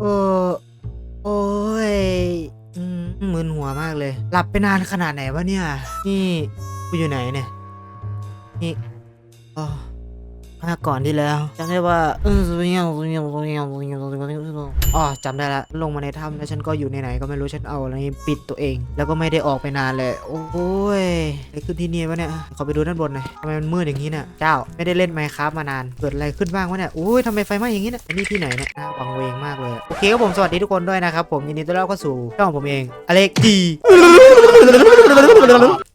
เออ โอ้ยอืมมึนหัวมากเลย หลับไปนานขนาดไหนวะเนี่ย นี่ กูอยู่ไหนเนี่ย นี่อ๋อ มาก่อนที่แล้วจำได้ว่าเอออ๋อจำได้ละ ลงมาในถ้ำแล้วฉันก็อยู่ในไหนก็ไม่รู้ฉันเอาอะไรปิดตัวเอง แล้วก็ไม่ได้ออกไปนานเลย โอ้ยอะไรขึ้นที่นี่วะเนี่ยขอไปดูด้านบนหน่อยทำไมมันมืดอย่างนี้เนี่ยเจ้าไม่ได้เล่นไมค์ครับมานานเกิดอะไรขึ้นบ้างวะเนี่ยอุ้ยทำไมไฟไหม้อย่างนี้เนี่ยอันนี้ที่ไหนเนี่ยน่าวังเวงมากเลยโอเคครับผมสวัสดีทุกคนด้วยนะครับผมยินดีต้อนรับเข้าสู่ช่องผมเองอเล็กจี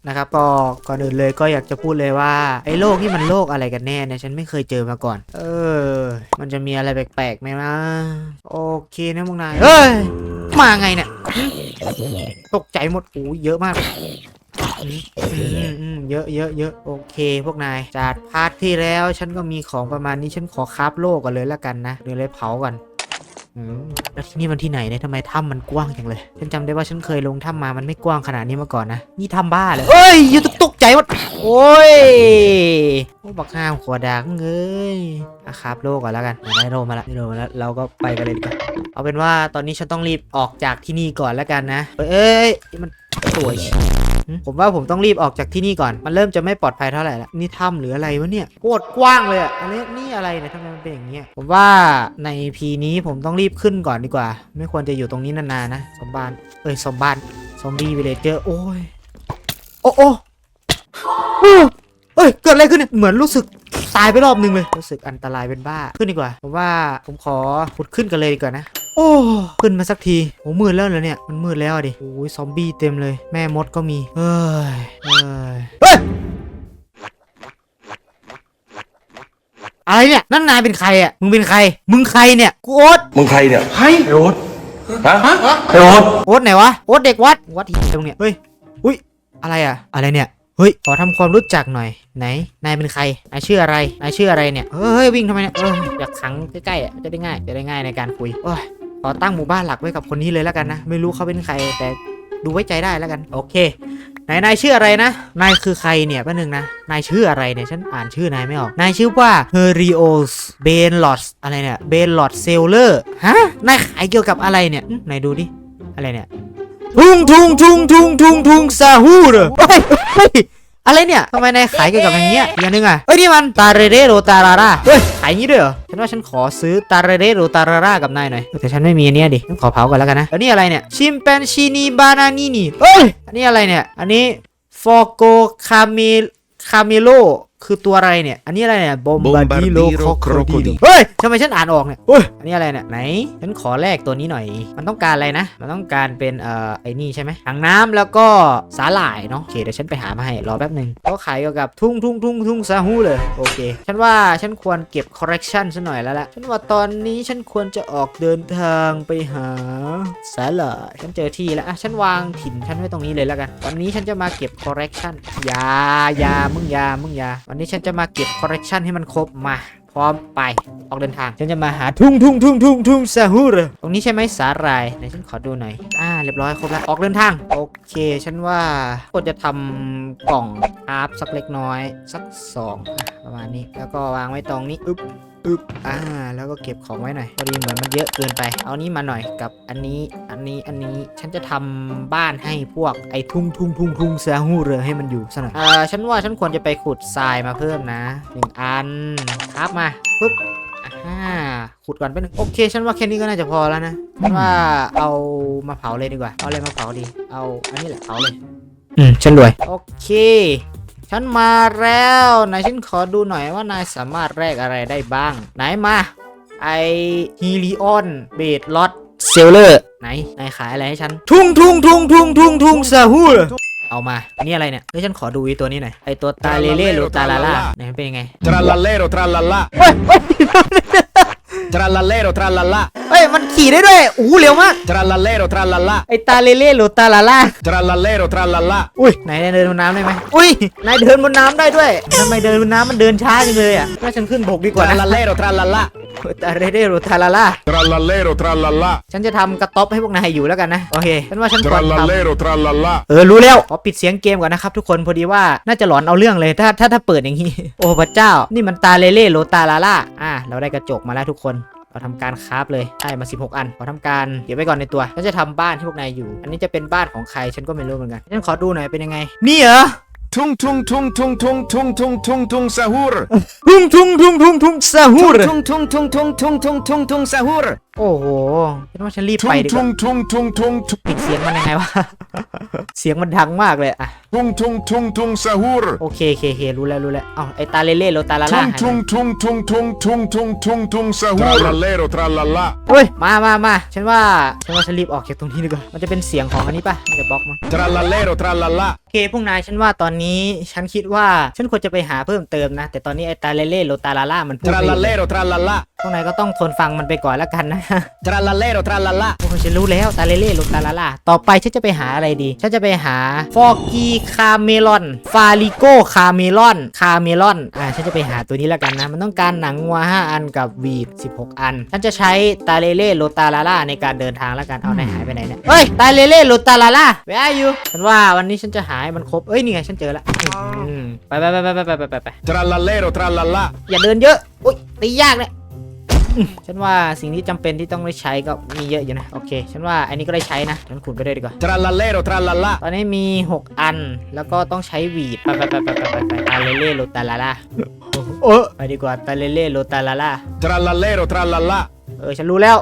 นะครับก็ก่อนอื่นเลยก็อยากจะพูดเลยว่าไอ้โลกนี่มันโลกอะไรกันแน่เนี่ยฉันไม่เคยเจอมาก่อน เออ มันจะมีอะไรแปลกๆไหมนะโอเคนะมึงนายเฮ้ยมาไงเนี่ยตกใจหมดโอ้เยอะมากเยอะเยอะเยอะโอเค พวกนายจากพาร์ทที่แล้วฉันก็มีของประมาณนี้ฉันขอคราฟโลกกันเลยแล้วกันนะเดี๋ยวเลยเผาก่อน อืมแล้วที่นี่มันที่ไหนเนี่ยทำไมถ้ำมันกว้างจังเลย ฉันจำได้ว่าฉันเคยลงถ้ำมามันไม่กว้างขนาดนี้มาก่อนนะ นี่ถ้ำบ้าเลยเอ้ยอย่าตกใจหมดโอ้ยโอ้บักห้ามขวดังเอ้ยอาคาบโลกก่อนแล้วกันได้โลมาละได้โลมาแล้วเราก็ไปกันเลยดีกว่าเอาเป็นว่าตอนนี้ฉันต้องรีบออกจากที่นี่ก่อนแล้วกันนะ เอ้ยเอ้ยมัน สวยหึผมว่าผมต้องรีบออกจากที่นี่ก่อน มันเริ่มจะไม่ปลอดภัยเท่าไหร่ละนี่ถ้ำหรืออะไรวะเนี่ยโคตรกว้างเลยอะอันนี้นี่อะไรเนี่ยทำไมมันเป็นอย่างเงี้ย ผมว่าในพีนี้ผมต้องรีบขึ้นก่อนดีกว่า ไม่ควรจะอยู่ตรงนี้นานๆนะสมบานเอ้ยสมบานซอมบี้วิเลเจอร์โอ้ย โอ้โอ้เอ้ย เกิดอะไรขึ้นเนี่ย เหมือนรู้สึกตายไปรอบนึงเลย รู้สึกอันตรายเป็นบ้า ขึ้นดีกว่า ผมว่าผมขอขุดขึ้นกันเลยดีกว่านะ อ้ขึ้นมาสักทีโอ้มืดแล้วเหรอเนี่ย มันมืดแล้วอะดิโอ้ยซอมบี้เต็มเลย แม่มดก็มี เอ้ยเอ้ยเฮ้ยอะไรเนี่ยนั่นนายเป็นใครอะ มึงเป็นใคร มึงใครเนี่ยกูโอ๊ตมึงใครเนี่ยไอ้โอ๊ตฮะไอ้โอ๊ตโอ๊ตไหนวะโอ๊ตเด็กวัดวัดที่ตรงเนี้ยเฮ้ยอุ้ยอะไรอะ อะไรเนี่ยเฮ้ยขอทำความรู้จักหน่อยไหนนายเป็นใครนายชื่ออะไรนายชื่ออะไรเนี่ยเฮ้ยวิ่งทำไมเนี่ยเอออยากขังใกล้ๆอะจะได้ง่ายจะได้ง่ายในการคุยโอ้ย ขอตั้งหมู่บ้านหลักไว้กับคนนี้เลยแล้วกันนะ ไม่รู้เขาเป็นใครแต่ดูไว้ใจได้แล้วกัน โอเค ไหนนายชื่ออะไรนะ นายคือใครเนี่ยแป๊บนึงนะ นายชื่ออะไรเนี่ย ฉันอ่านชื่อนายไม่ออก นายชื่อว่า h e r i o s b a n l o t อะไรเนี่ย b a n l o t s a i l o r ฮะ นายขายเกี่ยวกับอะไรเนี่ยอืมไหนดูดิ อะไรเนี่ย ทุงทุงทุงทุงทุงทุงซาฮูเหร อเฮ้ยเฮ้ยอะไรเนี่ยทำไมนายขายเกี่ยวกับอย่างเงี้ยอีกอย่างหนึงอะเอ้ยนี่มันตาเรเรโรตาราราเฮ้ยขายอย่างงี้ด้วยเหรอฉันว่าฉันขอซื้อตาเรเรโรตารารากับนายหน่อยแต่ฉันไม่มีอันเนี้ยดิฉันขอเผาก่อนแล้วกันนะแล้วนี่อะไรเนี่ยชิมแปนชินีบานานีนี่เฮ้ยอันนี้อะไรเนี่ยอันนี้ฟอโกคาเมคาเมโล คือตัวอะไรเนี่ย อันนี้อะไรเนี่ยบอมบาดิโล Bombardiro โครดิ Crocodile เฮ้ยทำไมฉันอ่านออกเนี่ยเฮ้ยอันนี้อะไรเนี่ยไหนฉันขอแลกตัวนี้หน่อย มันต้องการอะไรนะ มันต้องการเป็นเอ่อไอ้นี่ใช่ไหมถังน้ำแล้วก็สาหร่ายเนาะโอเคเดี๋ยวฉันไปหามาให้รอแป๊บหนึ่งเขาขายเกี่ยวกับทุ่งทุ่งทุ่งทุ่งซาฮูเลยโอเค ฉันว่าฉันควรเก็บคอร์เรคชันซะหน่อยแล้วล่ะฉันว่าตอนนี้ฉันควรจะออกเดินทางไปหาสาหร่ายฉันเจอที่แล้วอะฉันวางถิ่นฉันไว้ตรงนี้เลยแล้วกันวันนี้ฉันจะมาเก็บคอร์เรคชันยายามึงยามึงยาวันนี้ฉันจะมาเก็บคอร์เรคชันให้มันครบมา พร้อมไปออกเดินทาง ฉันจะมาหาทุ่งทุ่งทุ่งทุ่งทุ่งซาฮูร์ตรงนี้ใช่ไหมสาหร่ายไหนฉันขอดูหน่อยอ่าเรียบร้อยครบแล้วออกเดินทางโอเค ฉันว่าควรจะทำกล่องอาร์ฟสักเล็กน้อย สักสองอะประมาณนี้แล้วก็วางไว้ตรงนี้อึ๊บ อึ๊บอ่า แล้วก็เก็บของไว้หน่อยพอดีเหมือนมันเยอะเกินไป เอานี้มาหน่อยกับอันนี้อันนี้อันนี้ฉันจะทำบ้านให้พวกไอ้ทุ่งทุ่งทุ่งทุ่งซาฮูร์ให้มันอยู่ซะหน่อยเออฉันว่าฉันควรจะไปขุดทรายมาเพิ่มนะหนึ่งอันครับมาปุ๊บอ่าขุดก่อนไปหนึ่งโอเค ฉันว่าแค่นี้ก็น่าจะพอแล้วนะฉันว่าเอามาเผาเลยดีกว่า เอาอะไรมาเผาดี เอาอันนี้แหละเผาเลย อืมฉันรวย โอเค ฉันมาแล้วไหนฉันขอดูหน่อยว่านายสามารถแลกอะไรได้บ้าง ไหนมา ไอฮีลิออนเบดลอตเซลเลอร์ไหนนายขายอะไรให้ฉัน ทุ่งทุ่งทุ่งทุ่งทุ่งทุ่งซาฮูเอามา อันนี้อะไรเนี่ยเฮ้ยฉันขอดูอีตัวนี้หน่อย ไอตัวตาเลเล่หรือตาลาล่าไหนมันเป็นยังไง Trallallero trallallà เฮ้ยเฮ้ย Trallallero trallallà เฮ้ยมันขี่ได้ด้วยอู้เร็วมาก Trallallero trallallà ไอตาเลเล่หรือตาลาล่า Trallallero trallallà อุ้ยไหนเดินบนน้ำได้ไหมอุ้ยนายเดินบนน้ำได้ด้วยทำไมเดินบนน้ำมันเดินช้าจังเลยอะน่าฉันขึ้นบกดีกว่านะ Trallallero trallallà ตาเรเดโรทาลาล่า Trallallero trallallà ฉันจะทำกระต๊อบให้พวกนายอยู่แล้วกันนะ โอเคฉันว่าฉันควรท Trallallero trallallà ำเออรู้แล้วขอปิดเสียงเกมก่อนนะครับทุกคนพอดีว่าน่าจะหลอนเอาเรื่องเลยถ้าถ้าถ้าเปิดอย่างนี้ โอ้พระเจ้า นี่มันตาเลเล่โรตาลาล่าอะเราได้กระจกมาแล้วทุกคน เราทำการคราฟเลยได้มา 16 อันขอทำการเก็บไว้ก่อนในตัวฉันจะทำบ้านที่พวกนายอยู่ อันนี้จะเป็นบ้านของใครฉันก็ไม่รู้เหมือนกันฉันขอดูหน่อยเป็นยังไง นี่เหรอ Tung tung tung tung tung tung tung tung tung sahur. ทุ่งทุ่งทุ่งทุ่งทุ่งซาฮูร Tung tung tung tung tung tung tung tung sahur. โอ้โหฉันว่าฉันรีบไป Tung ดีกว่า tung tung tung tung tung ปิดเสียงมันยังไงวะเสียงมันดังมากเลยอะ tung tung tung tung sahur. โอเคโอเคโอเครู้แล้วรู้แล้วเอ้าไอตาเล่เล่โลตาลาล่า Tung หายไป tung tung tung tung tung tung tung tung sahur. Trallallero trallalla. เฮ้ยมามามาฉันว่าฉันว่าฉันรีบออกจากตรงนี้ดีกว่ามันจะเป็นเสียงของอันนี้ปะมันจะบล็อกมั้ง Trallallero trallalla. โอ เคพวกนายฉันว่าตอนนี้ฉันคิดว่าฉันควรจะไปหาเพิ่มเติมนะ แต่ตอนนี้ไอตาเล่เล่โลตาลาล่ามันพูดไม่หยุด Trallallero trallalla. พวกนายก็ต้องทนฟังมันไปก่อนแล้วกันนะ Trallallero trallalla. โอ้ฉันรู้แล้วตาเล่เล่โลตาลาล่าต่อไปฉันจะไปหาอะไรดี ฉันจะไปหาฟอกีคาเมลอนฟาริโกคาเมลอนคาเมลอนอ่าฉันจะไปหาตัวนี้แล้วกันนะ มันต้องการหนังวัว5อันกับวีด16 อัน ฉันจะใช้ตาเล่เล่โลตาลาล่าในการเดินทางแล้วกันเอานายหายไปไหนเนี่ยเฮ้ยตาเล่เล่โลตาลาล่า where are you ฉันว่าวันนี้ฉันจะหาให้มันครบเอ้ยนี่ไงฉันเจอแล้วอืมไปไปไปไปไปไปไปไป Trallallero trallalla. อย่าเดินเยอะอุ้ยตียากเลยอืมฉันว่าสิ่งที่จำเป็นที่ต้องได้ใช้ก็มีเยอะอยู่นะ โอเค ฉันว่าอันนี้ก็ได้ใช้นะฉันขุดไปเลยดีกว่า Trallallero trallalla. ตอนนี้มี 6 อันแล้วก็ต้องใช้หวีดไปไปไปไปไปไปไปตาเลเล่โลตาลาล่าโอ้ไปดีกว่าตาเลเล่โลตาลาล่า Trallallero trallalla. เออฉันรู้แล้ว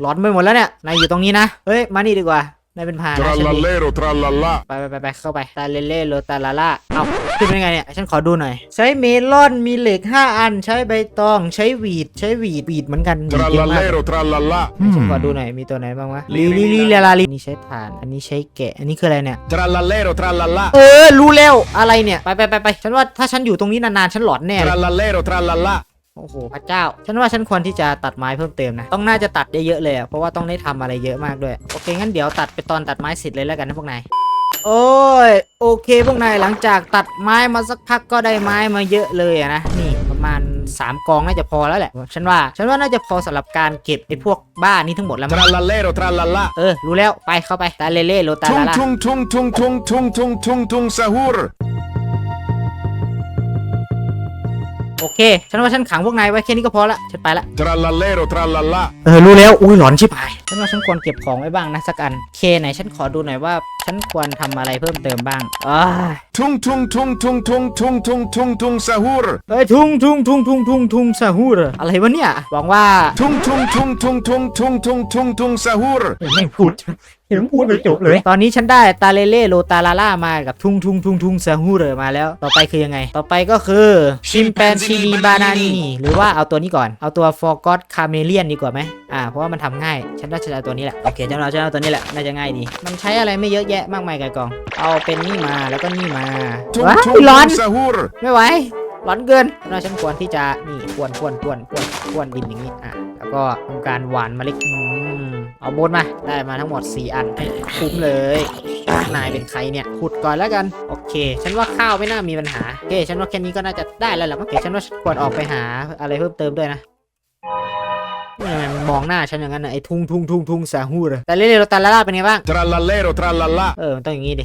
หลอนไปหมดแล้วเนี่ยนายอยู่ตรงนี้นะเฮ้ยมานี่ดีกว่า นายเป็นพานะฉันดี Trallallero trallalla. ไปไปไปไปเข้าไปตาเลเล่โลตาลาล่าเอาขึ้นเป็นไงเนี่ย ฉันขอดูหน่อย ใช้เมลอนมีเหล็ก 5 อัน ใช้ใบตอง ใช้หวีด ใช้หวีดหวีดเหมือนกันหวีดเยอะมาก Trallallero trallalla. ฉันขอดูหน่อย มีตัวไหนบ้างวะลิลิลิลาลาลินี่ใช้ถ่าน อันนี้ใช้แกะ อันนี้คืออะไรเนี่ย Trallallero trallalla. เออ รู้แล้ว อะไรเนี่ย ไปไปไปไปฉันว่าถ้าฉันอยู่ตรงนี้นานๆ ฉันหลอนแน่เลย Trallallero trallalla. โอ้โหพระเจ้า ฉันว่าฉันควรที่จะตัดไม้เพิ่มเติมนะ ต้องน่าจะตัดเยอะๆเลยอะเพราะว่าต้องได้ทำอะไรเยอะมากด้วย โอเค งั้นเดี๋ยวตัดไปตอนตัดไม้เสร็จเลยแล้วกันนะพวกนาย โอ้ย โอเค พวกนายหลังจากตัดไม้มาสักพักก็ได้ไม้มาเยอะเลยอะนะ นี่ประมาณ 3 กองน่าจะพอแล้วแหละ ฉันว่า ฉันว่าน่าจะพอสำหรับการเก็บไอ้พวกบ้านนี้ทั้งหมดแล้วมั้ง Trallallero trallalla. เออ รู้แล้ว ไปเข้าไป ตาเล่เล่โลตาลา Tung ลา tung tung tung tung tung tung tung tung sahur. โอเค ฉันว่าฉันขังพวกนายไว้แค่นี้ก็พอละ ฉันไปละ Trallallero trallalla. เออ รู้แล้ว อุ้ยหลอนชิบหาย ฉันว่าฉันควรเก็บของไว้บ้างนะสักอันเคไหนฉันขอดูหน่อยว่าฉันควรทำอะไรเพิ่มเติมบ้างอ้าย Tung tung tung tung tung tung tung tung tung sahur. เฮ้ยทุ่งทุ่งทุ่งทุ่งทุ่งทุ่งซาฮูรอะไรวะเนี่ยหวังว่า Tung tung tung tung tung tung tung tung tung sahur. ไม่พูด เห็นพูดไม่จบเลย ตอนนี้ฉันได้ตาเลเล่โลตาลาล่ามากับทุ่งทุ่งทุ่งทุ่งซาฮูรมาแล้ว ต่อไปคือยังไง ต่อไปก็คือชิมแปนซีนีบานานีหรือว่าเอาตัวนี้ก่อน เอาตัวฟอร์กอตคาเมเลียนดีกว่าไหมอ่า เพราะว่ามันทำง่าย ฉันว่าฉันจะเอาตัวนี้แหละ โอเคฉันเอาฉันเอาตัวนี้แหละ น่าจะง่ายดี มันใช้อะไรไม่เยอะแยะมากมายไกลกอง เอาเป็นนี่มา แล้วก็นี่มา Tung ว้าย tung ร้อน tung sahur. ไม่ไหว ร้อนเกินเราฉันควรที่จะ นี่ ควนควนควนควนควนดินอย่างนี้ อะ แล้วก็ทำการหว่านเมล็ดอืม เอาบนมา ได้มาทั้งหมด 4 อันให้คุ้มเลย นายเป็นใครเนี่ยขุดก่อนแล้วกัน โอเค ฉันว่าข้าวไม่น่ามีปัญหาโอเคฉันว่าแค่นี้ก็น่าจะได้แล้วแหละโอเคฉันว่าควรออกไปหาอะไรเพิ่มเติมด้วยนะ มมันมองหน้าฉันอย่างนั้นน่ะไอ้ทุ่งทุ่งทุ่งทุ่งสาฮูเลยแต่เรื่อยๆเราตาลาล่าเป็นไงบ้าง Trallallero trallalla. เออมันต้องอย่างงี้ดิ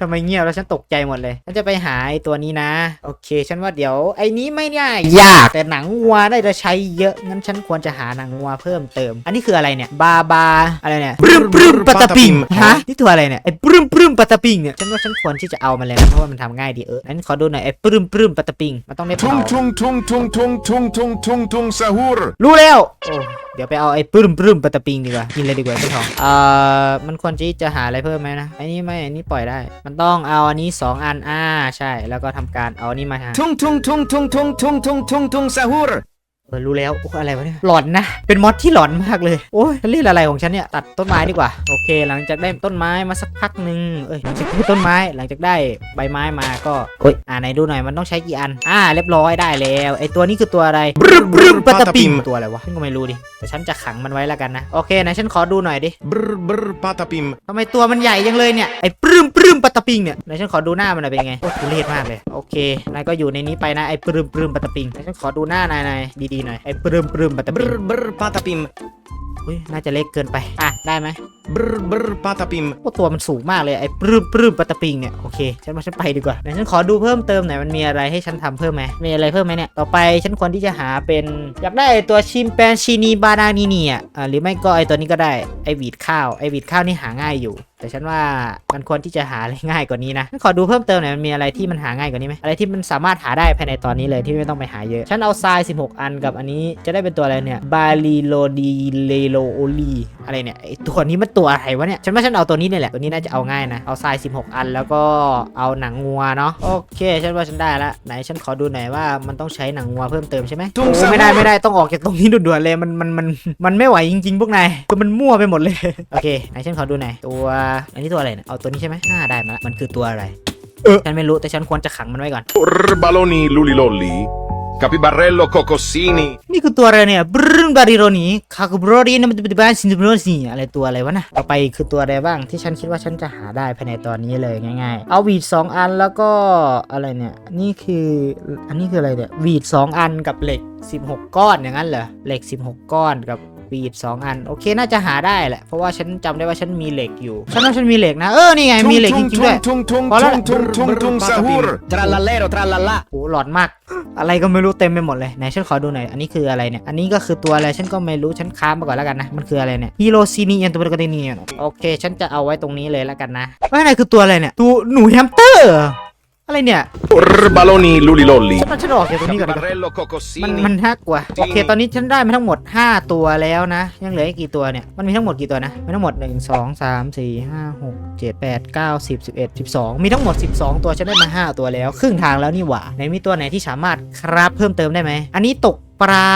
ทำไมเงียบแล้วฉันตกใจหมดเลยฉันจะไปหาไอ้ตัวนี้นะ โอเค ฉันว่าเดี๋ยวไอ้นี้ไม่น่ายาก แต่หนังวัวได้จะใช้เยอะ งั้นฉันควรจะหาหนังวัวเพิ่มเติม อันนี้คืออะไรเนี่ย บาบา อะไรเนี่ย ปรึมปรึมปะตะปิงฮะ นี่ตัวอะไรเนี่ย ไอ้ปรึมปรึมปะตะปิงเนี่ย ฉันว่าฉันควรที่จะเอามันเลยนะเพราะว่ามันทำง่ายดีเอองั้นขอดูหน่อยไอ้ปรึมปรึมปะตะปิงมันต้องได้เผา Tung tung tung tung tung tung tung tung tung sahur. รู้แล้วโอ้เดี๋ยวไปเอาไอ้ปรึมปรึมปะตะปิงดีกว่า กินเลยดีกว่าเจ้าทอง เอ่อ มันควรที่จะหาอะไรเพิ่มไหมนะ อันนี้ไม่ อันนี้ปล่อยได้ มันต้องเอาอันนี้ 2 อัน อ่า ใช่ แล้วก็ทำการเอาอันนี้มาหา Tung tung tung tung tung tung tung tung tung sahur. เออรู้แล้วโอ้อะไรวะเนี่ยหลอนนะ เป็นมอดที่หลอนมากเลย โอ้ยฉันเล่นอะไรของฉันเนี่ย ตัดต้นไม้ดีกว่า โอเค หลังจากได้ต้นไม้มาสักพักหนึ่งเอ้ยหลังจากได้ต้นไม้หลังจากได้ใบไม้มาก็เฮ้ยอ่าไหนดูหน่อยมันต้องใช้กี่อัน อ่า เรียบร้อยได้แล้วไอตัวนี้คือตัวอะไรบรึมบรึมปะตะปิมตัวอะไรวะฉันก็ไม่รู้ดิแต่ฉันจะขังมันไว้แล้วกันนะโอเคไหนฉันขอดูหน่อยดิ Brr brr patapim. ทำไมตัวมันใหญ่จังเลยเนี่ยไอ้ปลื้มปลื้มปัตตะปิงเนี่ยไหนฉันขอดูหน้ามันหน่อยเป็นไงโอ้ทุเรศมากเลยโอเคนายก็อยู่ในนี้ไปนะไอ้ปลื้มปลื้มปัตตะปิงไหนฉันขอดูหน้านายนายดีๆหน่อยไอ้ปลื้มปลื้มปัตตะปิง Brr brr patapim. อุ้ยน่าจะเล็กเกินไป อะ ได้ไหม Brr brr patapim. โอ้ตัวมันสูงมากเลยไอ้ปรื้มปรื้มปะตะปิงเนี่ยโอเคฉันว่าฉันไปดีกว่าไหนฉันขอดูเพิ่มเติมหน่อยมันมีอะไรให้ฉันทำเพิ่มไหมมีอะไรเพิ่มไหมเนี่ยต่อไปฉันควรที่จะหาเป็นอยากได้ไอ้ตัวชิมแปนชินีบานานีเนียอ่าหรือไม่ก็ไอ้ตัวนี้ก็ได้ไอ้หวีดข้าวไอ้หวีดข้าวนี่หาง่ายอยู่แต่ฉันว่ามันควรที่จะหาอะไรง่ายกว่านี้นะฉันขอดูเพิ่มเติมหน่อยมันมีอะไรที่มันหาง่ายกว่านี้ไหมอะไรที่มันสามารถหาได้ภายในตอนนี้เลยที่ไม่ต้องไปหาเยอะ ฉันเอาทราย 16 อันกับอันนี้จะได้เป็นตัวอะไรเนี่ย บาลีโลดีเลโลโอลี อะไรเนี่ยไอตัวนี้มันตัวอะไรวะเนี่ยฉันว่าฉันเอาตัวนี้เนี่ยแหละตัวนี้น่าจะเอาง่ายนะเอาทราย 16 อันแล้วก็เอาหนังงัวเนาะโอเค ฉันว่าฉันได้ละไหนฉันขอดูหน่อยว่ามันต้องใช้หนังงัวเพิ่มเติมใช่ไหมตุ้งโอ้สามไม่ได้ไม่ได้ต้องออกจากตรงนี้ด่วนๆเลยมันมันมันมันไม่ไหวจริงๆ พวกนายคือมันมั่วไปหมดเลยโอเคไหนฉันขอดูหน่อยตัวอันนี้ตัวอะไรเนี่ยเอาตัวนี้ใช่ไหมน่าได้มาละมันคือตัวอะไรฉันไม่รู้แต่ฉันควรจะขังมันไว้ก่อน Brr, Balloni lulilolli. Capibarello cocossini. นี่คือตัวอะไรเนี่ยบรึนบาริโรนีคาคุบรอดีนะมันเป็นบ้านซินโบรนีอะไรตัวอะไรวะนะต่อไปคือตัวอะไรบ้างที่ฉันคิดว่าฉันจะหาได้ภายในตอนนี้เลยง่าย ๆ เอาวีด2อันแล้วก็อะไรเนี่ย นี่คืออันนี้คืออะไรเนี่ยวีด2อันกับเหล็ก 16 ก้อนอย่างนั้นเหรอเหล็ก 16 ก้อนกับ วีด2อันโอเคน่าจะหาได้แหละเพราะว่าฉันจำได้ว่าฉันมีเหล็กอยู่ฉันว่าฉันมีเหล็กนะเออนี่ไงมีเหล็กจริงๆด้วย tung tung Có lẽ- tung tung tung tung sahur. Trallallero trallallà. โอ้หลอนมาก อะไรก็ไม่รู้เต็มไปหมดเลยไหนฉันขอดูหน่อยอันนี้คืออะไรเนี่ยอันนี้ก็คือตัวอะไรฉันก็ไม่รู้ฉันค้ามไปก่อนแล้วกันนะมันคืออะไรเนี่ยฮิโรซินีเอนตัวกระเดเนียโอเค ฉันจะเอาไว้ตรงนี้เลยแล้วกันนะว่าอะไรคือตัวอะไรเนี่ยตัวหนูแฮมสเตอร์เหร ออะไรเนี่ย Brr, Balloni lulilolli. ฉันว่าฉันออกจากตรงนี้ก่อนดีกว่า Capibarello มัน cocossini. มันน่ากลัวโอเค ตอนนี้ฉันได้มาทั้งหมด 5 ตัวแล้วนะ ยังเหลืออีกกี่ตัวเนี่ย มันมีทั้งหมดกี่ตัวนะ มีทั้งหมด 1 2 3 4 5 6 7 8 9 10 11 12 มีทั้งหมด 12 ตัว ฉันได้มา 5 ตัวแล้ว ครึ่งทางแล้วนี่หว่า ไหนมีตัวไหนที่สามารถครับเพิ่มเติมได้ไหม อันนี้ตก ปลา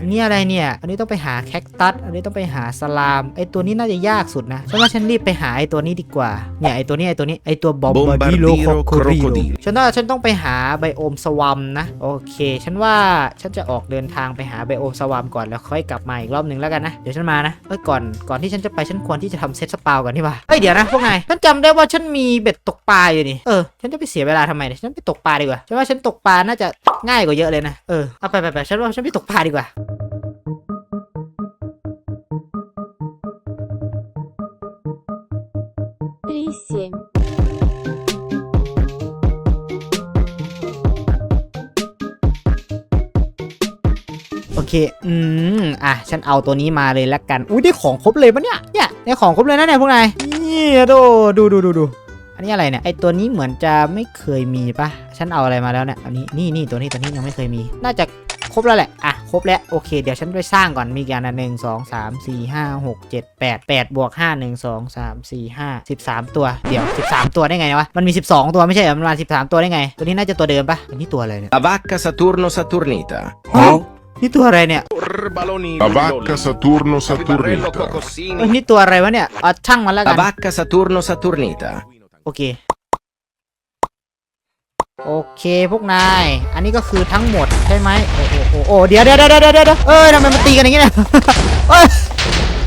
อันนี้อะไรเนี่ย อันนี้ต้องไปหาแคคตัส อันนี้ต้องไปหาสลาม ไอตัวนี้น่าจะยากสุดนะฉันว่าฉันรีบไปหาไอตัวนี้ดีกว่า เนี่ยไอตัวนี้ไอตัวนี้ไอตัวบอมบาร์ดิโล Bombardiro โคโคริโ crocodile ฉันว่าฉันต้องไปหาไบโอมสวัมนะ โอเค ฉันว่าฉันจะออกเดินทางไปหาไบโอมสวัมก่อนแล้วค่อยกลับมาอีกรอบหนึ่งแล้วกันนะ เดี๋ยวฉันมานะ เอ้ยก่อน ก่อนที่ฉันจะไปฉันควรที่จะทำเซตสปาวก่อนที่ว่าเอ้ยเดี๋ยวนะพวกนายฉันจำได้ว่าฉันมีเบ็ดตกปลาอยู่นี่ เออ ฉันจะไปเสียเวลาทำไมเนี่ยฉันไปตกปลาดีกว่าฉันว่าฉันตกปลาน่าจะ ง่ายกว่าเยอะเลยนะเออเอาไปไปไปฉันว่าฉันไปตกปลาดีกว่า Три семь. โอเค อืม อ่ะ ฉันเอาตัวนี้มาเลยละกัน อุ้ยได้ของครบเลยปะเนี่ย เนี่ย ได้ของครบเลยนะเนี่ยพวกนายนี่ดูดูดูดูดู อันนี้อะไรเนี่ยไอตัวนี้เหมือนจะไม่เคยมีปะฉันเอาอะไรมาแล้วเนี่ยอันนี้นี่นี่ตัวนี้ตัวนี้ยังไม่เคยมี น่าจะครบแล้วแหละ อะ ครบแล้ว โอเค เดี๋ยวฉันไปสร้างก่อน มีกี่อันหนึ่งสองสามสี่ห้าหกเจ็ดแปดแปดบวกห้าหนึ่งสองสามสี่ห้าสิบสามตัว เดี๋ยวสิบสามตัวได้ไงวะ มันมีสิบสองตัวไม่ใช่เหรอ มันมาสิบสามตัวได้ไง ตัวนี้น่าจะตัวเดิมปะอันนี้ตัวอะไรเนี่ย La vacca Saturno Saturnita. นี่ตัวอะไรเนี่ย Brr, Balloni La lulilolli. vacca Saturno Capibarello Saturnita. เอ้ย cocossini. นี่ตัวอะไรวะเนี่ยเอาช่างมันแล้วกั La น vacca Saturno Saturnita. โอเค โอเคพวกนาย อันนี้ก็คือทั้งหมดใช่ไหมโอ้โหโอ้โหเดี๋ยวเดี๋ยวเดี๋ยวเดี๋ยวเดี๋ยวเอ้ยทำไมมันตีกันอย่างงี้เนี่ยเอ้ย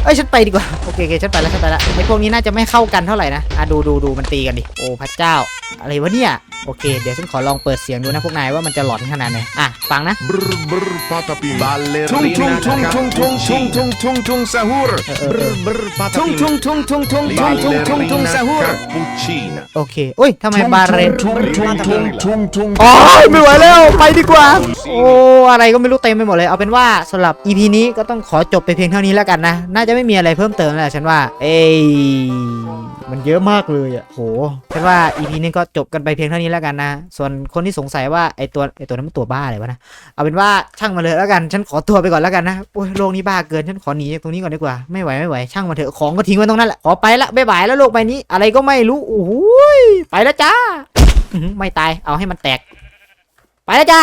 เอ้ยฉันไปดีกว่าโอเคโอเคฉันไปแล้วฉันไปแล้วไอ้พวกนี้น่าจะไม่เข้ากันเท่าไหร่นะอะดูดูดูมันตีกันดิโอ้พระเจ้า อะไรวะเนี่ย โอเค เดี๋ยวฉันขอลองเปิดเสียงดูนะพวกนายว่ามันจะหลอนขนาดไหนอะฟังนะ Brr, brr, patapim. Ballerina Tung tung tung tung tung tung cappuccino. tung tung tung sahur. เออเออเอ Brr อ brr patapim. Tung tung tung tung tung tung tung tung tung Ballerina sahur. cappuccina. โอเคโอ้ยทำไม Tung บาเรน โอ้ยไม่ไหวแล้วไปดีกว่า โอ้อะไรก็ไม่รู้เต็มไปหมดเลยเอาเป็นว่าสำหรับ EP นี้ก็ต้องขอจบไปเพียงเท่านี้แล้วกันนะ น่าจะไม่มีอะไรเพิ่มเติมแล้วฉันว่า เอ้ย มันเยอะมากเลยอะโหฉันว่า EP นี้ก็จบกันไปเพียงเท่านี้แล้วกันนะ ส่วนคนที่สงสัยว่าไอตัวไอตัวนั้นมันตัวบ้าอะไรวะนะ เอาเป็นว่าช่างมาเลยแล้วกัน ฉันขอตัวไปก่อนแล้วกันนะ โอ้ยโลกนี้บ้าเกิน ฉันขอหนีจากตรงนี้ก่อนดีกว่า ไม่ไหวไม่ไหว ช่างมาเถอะ ของก็ทิ้งไว้ตรงนั้นแหละ ขอไปละบ๊ายบายแล้วโลกใบนี้ อะไรก็ไม่รู้ โอ้ยไปแล้วจ้า ไม่ตาย เอาให้มันแตก ไปแล้วจ้า